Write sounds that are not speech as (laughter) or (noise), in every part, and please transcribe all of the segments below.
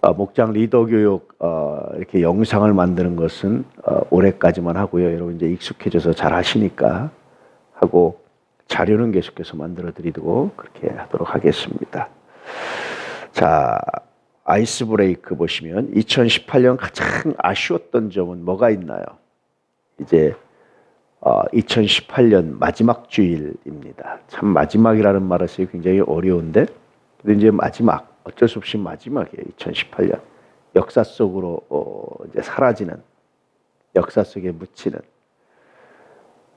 어, 목장 리더 교육 어, 이렇게 영상을 만드는 것은 어, 올해까지만 하고요. 여러분 이제 익숙해져서 잘 하시니까 하고 자료는 계속해서 만들어 드리고 그렇게 하도록 하겠습니다. 자, 아이스 브레이크 보시면 2018년 가장 아쉬웠던 점은 뭐가 있나요? 이제 어, 2018년 마지막 주일입니다. 참 마지막이라는 말을 쓰기 굉장히 어려운데 근데 이제 마지막 어쩔 수 없이 마지막이에요. 2018년 역사 속으로 어, 이제 사라지는 역사 속에 묻히는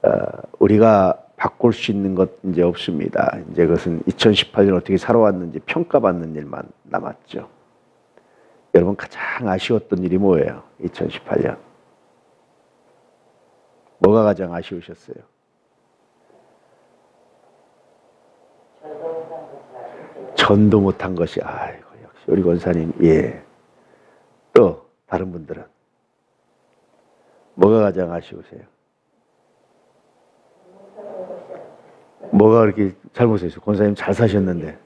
어, 우리가 바꿀 수 있는 것 이제 없습니다. 이제 그것은 2018년 어떻게 살아왔는지 평가받는 일만 남았죠. 여러분 가장 아쉬웠던 일이 뭐예요? 2018년 뭐가 가장 아쉬우셨어요? 전도 못한 것이 아이고 역시 우리 권사님 예. 또 다른 분들은 뭐가 가장 아쉬우세요? 뭐가 그렇게 잘못했어요? 권사님 잘 사셨는데.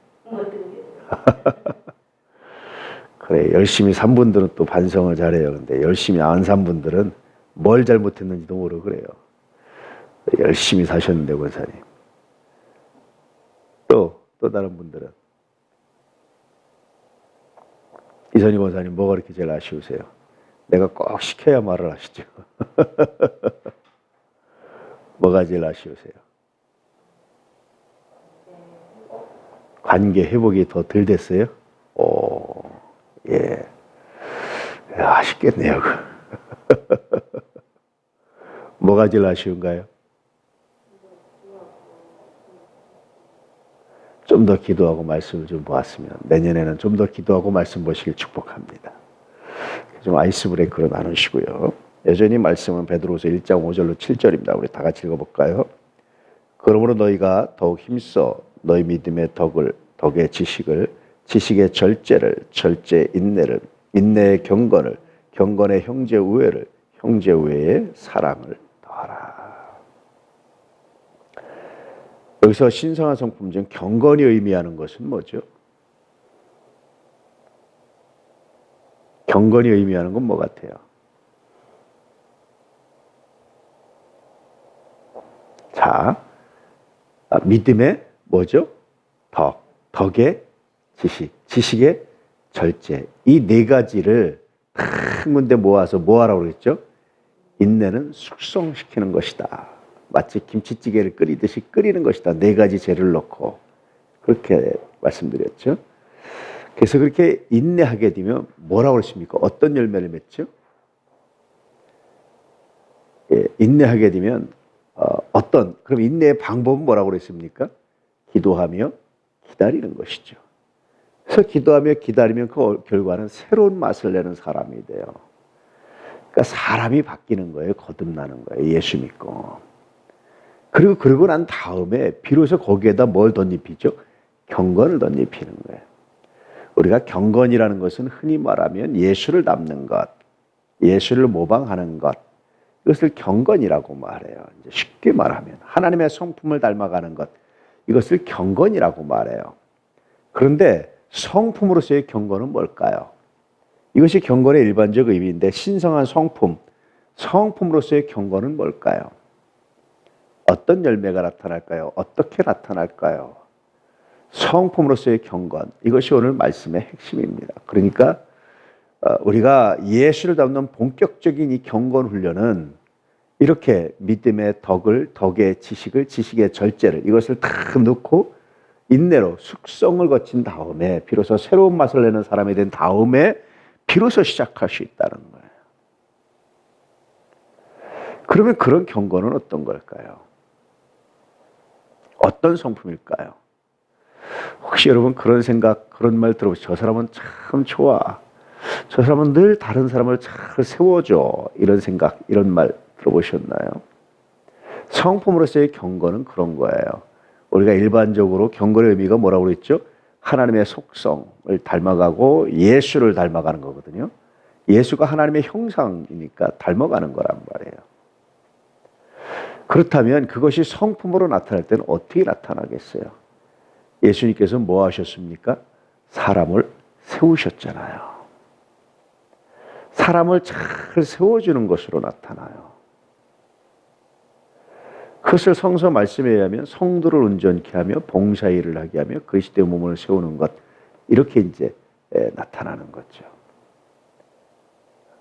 (laughs) 그래 열심히 산 분들은 또 반성을 잘해요. 근데 열심히 안 산 분들은 뭘 잘못했는지도 모르고 그래요. 열심히 사셨는데 권사님. 또 또 다른 분들은 이선희 권사님 뭐가 그렇게 제일 아쉬우세요? 내가 꼭 시켜야 말을 하시죠. (laughs) 뭐가 제일 아쉬우세요? 관계 회복이 더 덜 됐어요? 오, 예. 야, 아쉽겠네요. (laughs) 뭐가 제일 아쉬운가요? 좀 더 기도하고 말씀을 좀 보았으면 내년에는 좀 더 기도하고 말씀 보시길 축복합니다. 좀 아이스 브레이크로 나누시고요. 여전히 말씀은 베드로서 1장 5절로 7절입니다. 우리 다 같이 읽어볼까요? 그러므로 너희가 더욱 힘써 너희 믿음의 덕을 덕의 지식을 지식의 절제를 절제 인내를 인내의 경건을 경건의 형제 우애를 형제 우애의 사랑을 더하라. 여기서 신성한 성품 중 경건이 의미하는 것은 뭐죠? 경건이 의미하는 건 뭐 같아요? 자, 아, 믿음의 뭐죠? 덕, 덕의 지식, 지식의 절제. 이 네 가지를 한 군데 모아서 뭐 하라고 그랬죠? 인내는 숙성시키는 것이다. 마치 김치찌개를 끓이듯이 끓이는 것이다. 네 가지 재를 넣고. 그렇게 말씀드렸죠. 그래서 그렇게 인내하게 되면 뭐라고 그랬습니까? 어떤 열매를 맺죠? 예, 인내하게 되면 어, 어떤 그럼 인내의 방법은 뭐라고 그랬습니까? 기도하며 기다리는 것이죠. 그래서 기도하며 기다리면 그 결과는 새로운 맛을 내는 사람이 돼요. 그러니까 사람이 바뀌는 거예요. 거듭나는 거예요. 예수 믿고. 그리고 그러고 난 다음에 비로소 거기에다 뭘 덧입히죠? 경건을 덧입히는 거예요. 우리가 경건이라는 것은 흔히 말하면 예수를 닮는 것, 예수를 모방하는 것, 이것을 경건이라고 말해요. 쉽게 말하면 하나님의 성품을 닮아가는 것, 이것을 경건이라고 말해요. 그런데 성품으로서의 경건은 뭘까요? 이것이 경건의 일반적 의미인데 신성한 성품, 성품으로서의 경건은 뭘까요? 어떤 열매가 나타날까요? 어떻게 나타날까요? 성품으로서의 경건, 이것이 오늘 말씀의 핵심입니다. 그러니까 어, 우리가 예수를 닮는 본격적인 이 경건 훈련은 이렇게 믿음의 덕을, 덕의 지식을, 지식의 절제를 이것을 다 넣고 인내로 숙성을 거친 다음에 비로소 새로운 맛을 내는 사람이 된 다음에 비로소 시작할 수 있다는 거예요. 그러면 그런 경건은 어떤 걸까요? 어떤 성품일까요? 혹시 여러분 그런 생각, 그런 말 들어보시죠? 저 사람은 참 좋아. 저 사람은 늘 다른 사람을 잘 세워줘. 이런 생각, 이런 말 들어보셨나요? 성품으로서의 경건은 그런 거예요. 우리가 일반적으로 경건의 의미가 뭐라고 그랬죠? 하나님의 속성을 닮아가고 예수를 닮아가는 거거든요. 예수가 하나님의 형상이니까 닮아가는 거란 말이에요. 그렇다면 그것이 성품으로 나타날 때는 어떻게 나타나겠어요? 예수님께서 뭐 하셨습니까? 사람을 세우셨잖아요. 사람을 잘 세워주는 것으로 나타나요. 그것을 성서 말씀에 의하면 성도를 온전케 하며 봉사일을 하게 하며 그리스도의 몸을 세우는 것 이렇게 이제 에, 나타나는 거죠.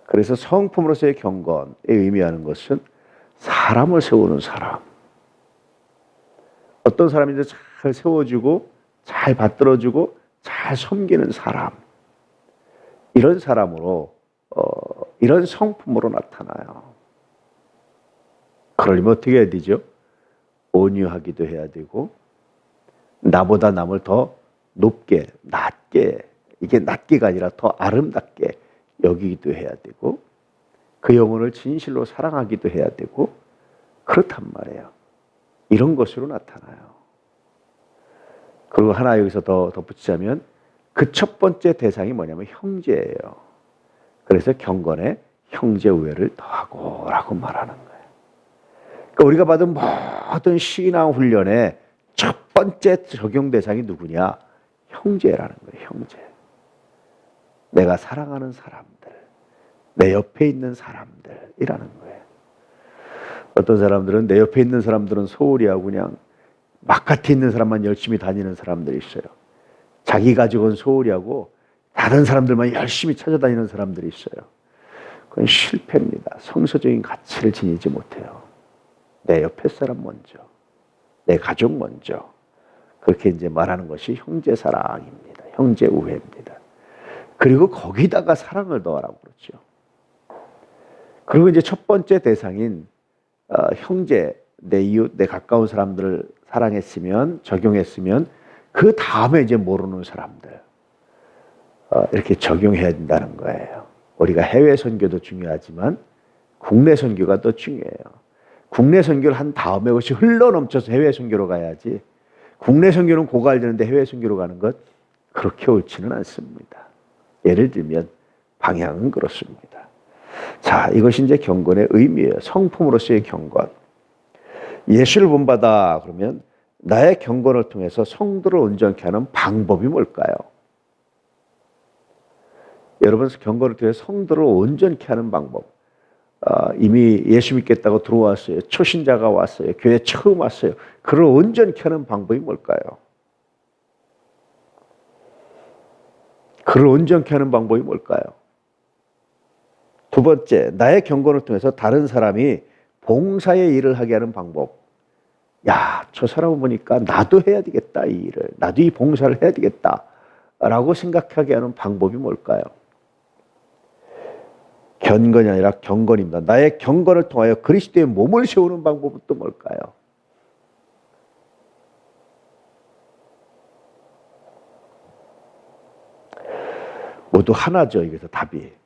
그래서 성품으로서의 경건에 의미하는 것은 사람을 세우는 사람. 어떤 사람인데 잘 세워주고 잘 받들어주고 잘 섬기는 사람. 이런 사람으로 어, 이런 성품으로 나타나요. 그러려면 어떻게 해야 되죠? 온유하기도 해야 되고 나보다 남을 더 높게 낮게 이게 낮게가 아니라 더 아름답게 여기기도 해야 되고 그 영혼을 진실로 사랑하기도 해야 되고 그렇단 말이에요. 이런 것으로 나타나요. 그리고 하나 여기서 더 덧붙이자면 그 첫 번째 대상이 뭐냐면 형제예요. 그래서 경건에 형제 우애를 더하고라고 말하는 거예요. 그러니까 우리가 받은 모든 신앙 훈련의 첫 번째 적용 대상이 누구냐? 형제라는 거예요. 형제. 내가 사랑하는 사람들, 내 옆에 있는 사람들이라는 거예요. 어떤 사람들은 내 옆에 있는 사람들은 소홀히 하고 그냥 바깥에 있는 사람만 열심히 다니는 사람들이 있어요. 자기 가족은 소홀히 하고 다른 사람들만 열심히 찾아다니는 사람들이 있어요. 그건 실패입니다. 성서적인 가치를 지니지 못해요. 내 옆에 사람 먼저, 내 가족 먼저. 그렇게 이제 말하는 것이 형제 사랑입니다. 형제 우애입니다. 그리고 거기다가 사랑을 더하라고 그러죠. 그리고 이제 첫 번째 대상인 어, 형제, 내 이웃, 내 가까운 사람들을 사랑했으면 적용했으면 그 다음에 이제 모르는 사람들 어, 이렇게 적용해야 된다는 거예요. 우리가 해외 선교도 중요하지만 국내 선교가 더 중요해요. 국내 선교를 한 다음에 그것이 흘러 넘쳐서 해외 선교로 가야지. 국내 선교는 고갈되는데 해외 선교로 가는 것 그렇게 옳지는 않습니다. 예를 들면 방향은 그렇습니다. 자, 이것이 이제 경건의 의미예요. 성품으로서의 경건. 예수를 본받아 그러면 나의 경건을 통해서 성도를 온전케 하는 방법이 뭘까요? 여러분 경건을 통해 성도를 온전케 하는 방법. 어, 이미 예수 믿겠다고 들어왔어요. 초신자가 왔어요. 교회 처음 왔어요. 그를 온전케 하는 방법이 뭘까요? 그를 온전케 하는 방법이 뭘까요? 두 번째, 나의 경건을 통해서 다른 사람이 봉사의 일을 하게 하는 방법. 야, 저 사람을 보니까 나도 해야 되겠다, 이 일을. 나도 이 봉사를 해야 되겠다. 라고 생각하게 하는 방법이 뭘까요? 견건이 아니라 경건입니다. 나의 경건을 통하여 그리스도의 몸을 세우는 방법은 또 뭘까요? 모두 하나죠. 여기서 답이.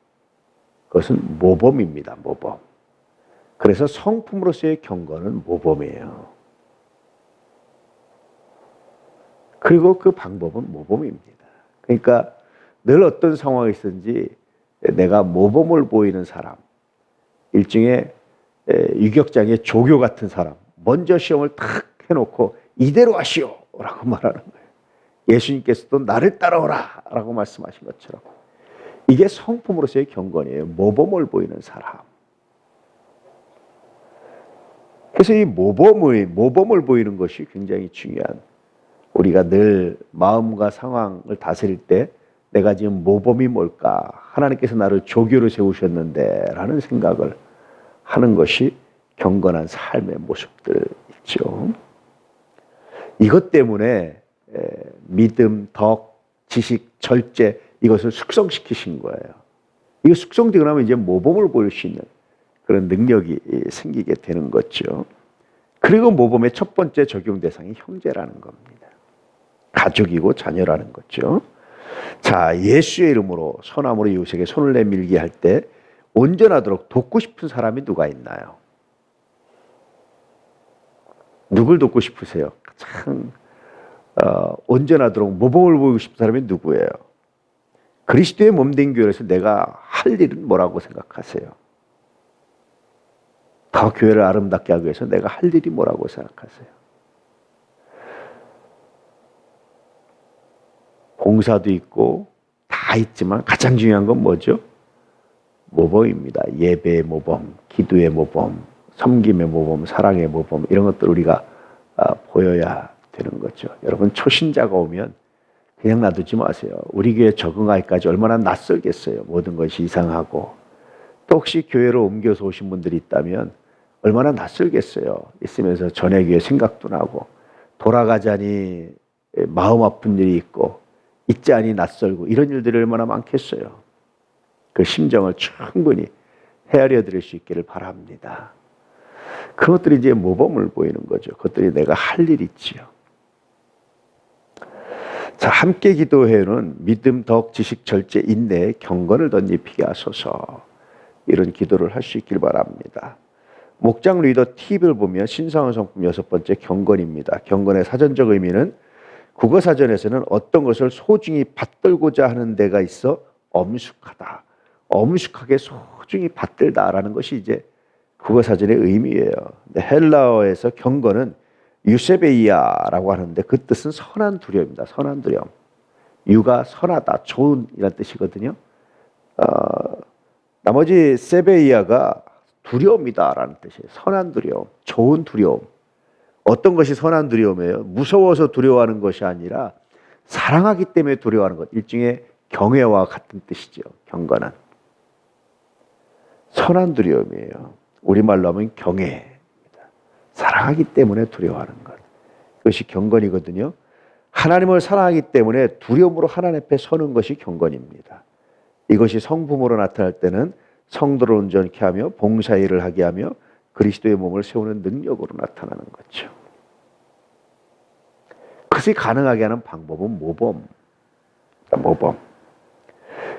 그것은 모범입니다. 모범. 그래서 성품으로서의 경건은 모범이에요. 그리고 그 방법은 모범입니다. 그러니까 늘 어떤 상황이 있든지 내가 모범을 보이는 사람, 일종의 유격장의 조교 같은 사람, 먼저 시험을 탁 해놓고 이대로 하시오! 라고 말하는 거예요. 예수님께서도 나를 따라오라! 라고 말씀하신 것처럼. 이게 성품으로서의 경건이에요. 모범을 보이는 사람. 그래서 이 모범의, 모범을 보이는 것이 굉장히 중요한 우리가 늘 마음과 상황을 다스릴 때 내가 지금 모범이 뭘까? 하나님께서 나를 조교로 세우셨는데 라는 생각을 하는 것이 경건한 삶의 모습들 있죠. 이것 때문에 믿음, 덕, 지식, 절제 이것을 숙성시키신 거예요. 이거 숙성되고 나면 이제 모범을 보일 수 있는 그런 능력이 생기게 되는 거죠. 그리고 모범의 첫 번째 적용 대상이 형제라는 겁니다. 가족이고 자녀라는 거죠. 자, 예수의 이름으로 소나무로 이웃에게 손을 내밀게 할 때 온전하도록 돕고 싶은 사람이 누가 있나요? 누굴 돕고 싶으세요? 참 어, 온전하도록 모범을 보이고 싶은 사람이 누구예요? 그리스도의 몸된 교회에서 내가 할 일은 뭐라고 생각하세요? 더 교회를 아름답게 하기 위해서 내가 할 일이 뭐라고 생각하세요? 봉사도 있고 다 있지만 가장 중요한 건 뭐죠? 모범입니다. 예배의 모범, 기도의 모범, 섬김의 모범, 사랑의 모범 이런 것들 우리가 아, 보여야 되는 거죠. 여러분 초신자가 오면 그냥 놔두지 마세요. 우리 교회 적응하기까지 얼마나 낯설겠어요. 모든 것이 이상하고 또 혹시 교회로 옮겨서 오신 분들이 있다면 얼마나 낯설겠어요. 있으면서 전에 교회 생각도 나고 돌아가자니 마음 아픈 일이 있고 있자니 낯설고 이런 일들이 얼마나 많겠어요. 그 심정을 충분히 헤아려 드릴 수 있기를 바랍니다. 그것들이 이제 모범을 보이는 거죠. 그것들이 내가 할 일 있지요. 자, 함께 기도회는 믿음, 덕, 지식, 절제, 인내, 경건을 덧입히게 하소서. 이런 기도를 할 수 있길 바랍니다. 목장 리더 팁을 보면 신성한 성품 여섯 번째 경건입니다. 경건의 사전적 의미는 국어 사전에서는 어떤 것을 소중히 받들고자 하는 데가 있어 엄숙하다. 엄숙하게 소중히 받들다라는 것이 이제 국어 사전의 의미예요. 헬라어에서 경건은 유세베이아라고 하는데 그 뜻은 선한 두려움입니다. 선한 두려움. 유가 선하다, 좋은 이란 뜻이거든요. 어, 나머지 세베이아가 두려움이다라는 뜻이에요. 선한 두려움, 좋은 두려움. 어떤 것이 선한 두려움이에요? 무서워서 두려워하는 것이 아니라 사랑하기 때문에 두려워하는 것. 일종의 경외와 같은 뜻이죠. 경건은. 선한 두려움이에요. 우리말로 하면 경외입니다. 사랑하기 때문에 두려워하는 것. 그것이 경건이거든요. 하나님을 사랑하기 때문에 두려움으로 하나님 앞에 서는 것이 경건입니다. 이것이 성품으로 나타날 때는 성도를 온전케 하며 봉사일을 하게 하며 그리스도의 몸을 세우는 능력으로 나타나는 거죠. 그것이 가능하게 하는 방법은 모범. 모범.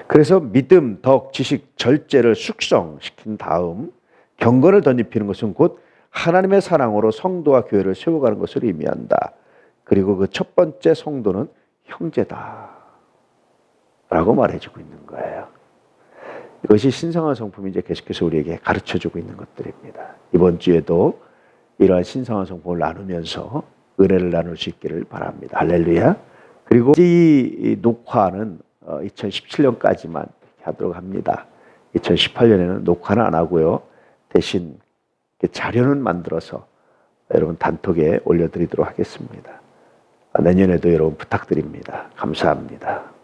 그래서 믿음, 덕, 지식, 절제를 숙성시킨 다음 경건을 덧입히는 것은 곧 하나님의 사랑으로 성도와 교회를 세워가는 것을 의미한다. 그리고 그 첫 번째 성도는 형제다. 라고 말해주고 있는 거예요. 이것이 신성한 성품이 이제 계속해서 우리에게 가르쳐 주고 있는 것들입니다. 이번 주에도 이러한 신성한 성품을 나누면서 은혜를 나눌 수 있기를 바랍니다. 할렐루야. 그리고 이 녹화는 2017년까지만 하도록 합니다. 2018년에는 녹화는 안 하고요. 대신 자료는 만들어서 여러분 단톡에 올려드리도록 하겠습니다. 내년에도 여러분 부탁드립니다. 감사합니다.